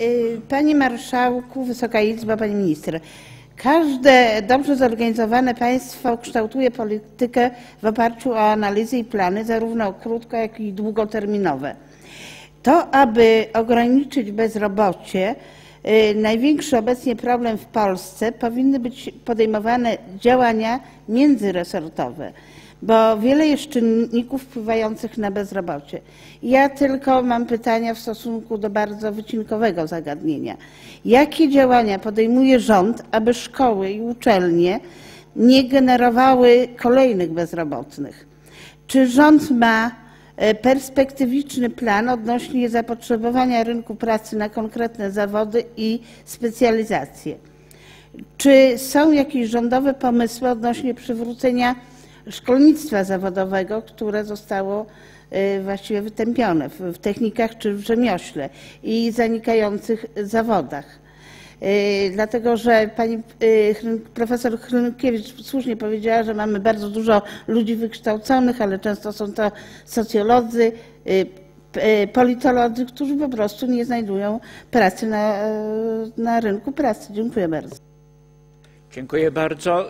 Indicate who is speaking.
Speaker 1: Y, Panie Marszałku, Wysoka Izbo, Pani Minister. Każde dobrze zorganizowane państwo kształtuje politykę w oparciu o analizy i plany, zarówno krótko, jak i długoterminowe. To, aby ograniczyć bezrobocie, y, największy obecnie problem w Polsce, powinny być podejmowane działania międzyresortowe, bo wiele jest czynników wpływających na bezrobocie. Ja tylko mam pytania w stosunku do bardzo wycinkowego zagadnienia. Jakie działania podejmuje rząd, aby szkoły i uczelnie nie generowały kolejnych bezrobotnych? Czy rząd ma e, perspektywiczny plan odnośnie zapotrzebowania rynku pracy na konkretne zawody i specjalizacje? Czy są jakieś rządowe pomysły odnośnie przywrócenia szkolnictwa zawodowego, które zostało y, właściwie wytępione w, technikach czy w rzemiośle i zanikających zawodach? Y, Dlatego, że pani y, profesor Hrynkiewicz słusznie powiedziała, że mamy bardzo dużo ludzi wykształconych, ale często są to socjolodzy, politolodzy, którzy po prostu nie znajdują pracy na, na rynku pracy. Dziękuję bardzo.
Speaker 2: Dziękuję bardzo.